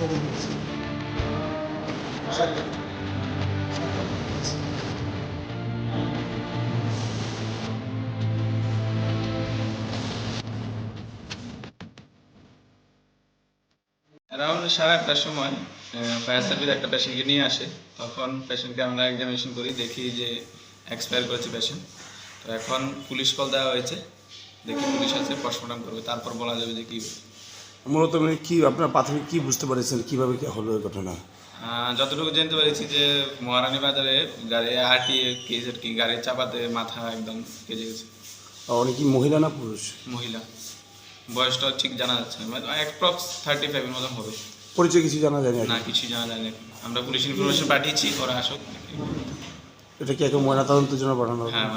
Around সাড়ে আটটার সময় ফায়ার সার্ভিস একটা পেশেন্টকে নিয়ে আসে। তখন পেশেন্টকে আমরা এক্সামিনেশন করি, দেখি যে এক্সপায়ার করেছে পেশেন্ট তো এখন পুলিশ কল দেওয়া হয়েছে। দেখি পুলিশ আছে পোস্টমর্টম করবে। তারপর বলা যাবে যে কী মূলত মানে কি আপনার প্রাথমিক কি বুঝতে পেরেছেন? কীভাবে কি হলো এই ঘটনা? যতটুকু জানতে পেরেছি যে মহারানী বাজারে গাড়ি আরটি কেস আর কি গাড়ির চাপাতে মাথা একদম কেজে গেছে। উনি কি মহিলা না পুরুষ? মহিলা। বয়সটা ঠিক জানা যাচ্ছে না অ্যাপ্রক্স থার্টি ফাইভের মতন হবে। পরিচয় কিছু জানা যায় না কিছু জানা যায় না আমরা পুলিশ ইনফরমেশন পাঠিয়েছি ওরা আসুক। এটা কি একে ময়নাতদন্তের জন্য পাঠানো? হ্যাঁ